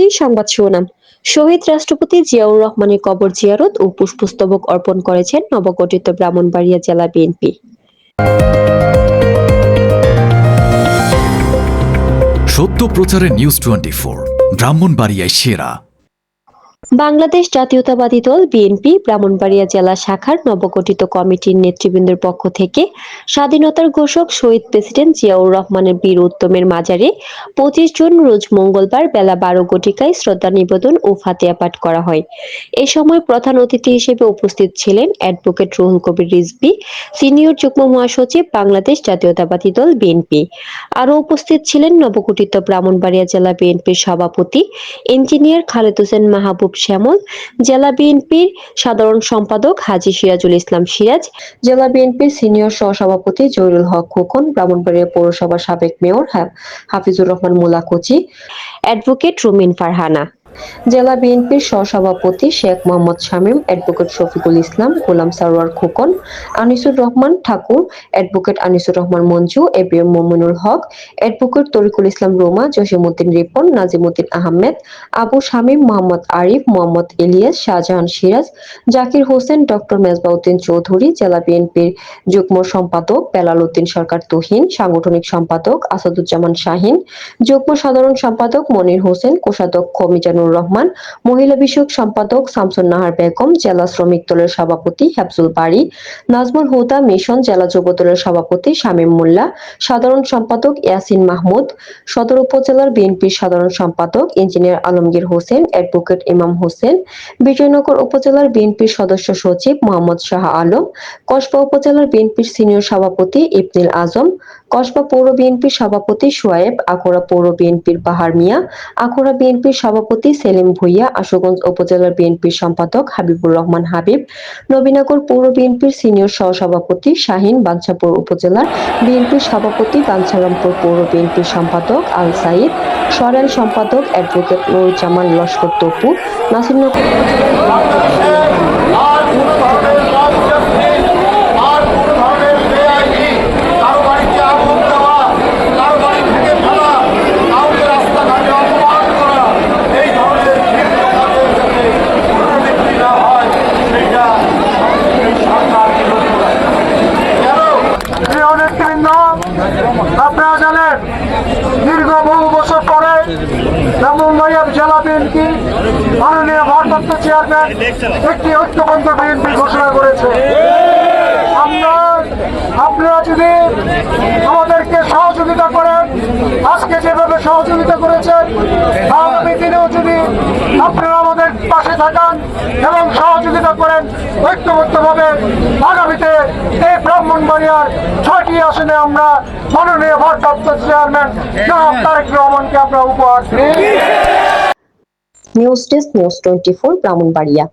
শুরুতেই সংবাদ শিরোনাম। শহীদ রাষ্ট্রপতি জিয়াউর রহমানের কবর জিয়ারত ও পুষ্পস্তবক অর্পণ করেছেন নবগঠিত ব্রাহ্মণবাড়িয়া জেলা বিএনপি। সত্য প্রচারের নিউজ টোয়েন্টি ফোর ব্রাহ্মণবাড়িয়ায় সেরা। বাংলাদেশ জাতীয়তাবাদী দল বিএনপি ব্রাহ্মণবাড়িয়া জেলা শাখার নবগঠিত কমিটির নেতৃবৃন্দের পক্ষ থেকে স্বাধীনতার ঘোষক শহীদ প্রেসিডেন্ট জিয়াউর রহমানের বীর উত্তমের মাজারে পঁচিশ জুন রোজ মঙ্গলবার বেলা বারো ঘটিকায় শ্রদ্ধা নিবেদন ও ফাতিয়া পাঠ করা হয়। এ সময় প্রধান অতিথি হিসেবে উপস্থিত ছিলেন অ্যাডভোকেট রুহুল কবির রিজভী, সিনিয়র যুগ্ম মহাসচিব বাংলাদেশ জাতীয়তাবাদী দল বিএনপি। আরও উপস্থিত ছিলেন নবগঠিত ব্রাহ্মণবাড়িয়া জেলা বিএনপির সভাপতি, ইঞ্জিনিয়ার খালেদ হোসেন মাহবুব শ্যামল, জেলা বিএনপির সাধারণ সম্পাদক হাজি সিরাজুল ইসলাম সিরাজ, জেলা বিএনপির সিনিয়র সহসভাপতি জহিরুল হক খোকন, ব্রাহ্মণবাড়িয়া পৌরসভার সাবেক মেয়র হাফিজুর রহমান মোলা কচি, অ্যাডভোকেট রুমিন ফারহানা। জেলা বিএনপির সহসভাপতি Sheikh Mohammad Shamim, advocate Shafiqul Islam, Golam Sarwar Khokon, Anisur Rahman Thakur, advocate Anisur Rahman Manju A B M Mominul Haque, advocate Tariqul Islam Roma, Jasimuddin Ripon Nazimuddin Ahmed, Abu Shamim Mohammad Arif, Mohammad Ilias, Shahjahan Siraj, Zakir Hossain, doctor Mezbauddin Chowdhury, জেলা বিএনপির যুগ্ম সম্পাদক বেলাল উদ্দিন সরকার তুহিন, সাংগঠনিক সম্পাদক আসাদুজ্জামান শাহিন, যুগ্ম সাধারণ সম্পাদক মনির হোসেন, কোষাধ্যক্ষ মিজানুর রহমান, মহিলা বিষয়ক সম্পাদক শামসুন নাহার বেগম, জেলা শ্রমিক দলের সভাপতি হেফজুল বাড়ি নাজমুল হুদা মিশন জেলা যুব দলের সভাপতি শামীম মোল্লা, সাধারণ সম্পাদক ইয়াসিন মাহমুদ, সদর উপজেলার বিএনপির সাধারণ সম্পাদক ইঞ্জিনিয়ার আলমগীর হোসেন, অ্যাডভোকেট ইমাম হোসেন, বিজয়নগর উপজেলার বিএনপির সদস্য সচিব মোহাম্মদ শাহ আলম, কসবা উপজেলার বিএনপির সিনিয়র সভাপতি ইবনিল আজম কসবা পৌর বিএনপির সভাপতি সোয়েব, আখোড়া পৌর বিএনপির বাহার মিয়া, আখোড়া বিএনপির সভাপতি সেলিম ভুইয়া, আশুগঞ্জ উপজেলার বিএনপির সম্পাদক হাবিবুর রহমান হাবিব, নবীনগর পৌর বিএনপির সিনিয়র সহসভাপতি শাহিন, বাঞ্ছাপুর উপজেলার বিএনপির সভাপতি বাঞ্ছারামপুর পৌর বিএনপির সম্পাদক আল সাইদ সরেল সম্পাদক অ্যাডভোকেট নুরুজ্জামান লস্কর তপু, নাসিরনগর মাননীয় ভারপ্রাপ্ত চেয়ারম্যান একটি ঐক্যবদ্ধ বিএনপি ঘোষণা করেছে। আমরা, আপনারা যদি আমাদেরকে সহযোগিতা করেন, আজকে যেভাবে সহযোগিতা করেছেন, আগামী দিনেও যদি আপনারা আমাদের পাশে থাকান এবং সহযোগিতা করেন, ঐক্যবদ্ধভাবে আগামীতে এই ব্রাহ্মণবাড়িয়ার ছয়টি আসনে আমরা মাননীয় ভারপ্রাপ্ত চেয়ারম্যান জনাব তারেক রহমানকে আমরা উপহার দিই। News desk news twenty four Brahmanbaria.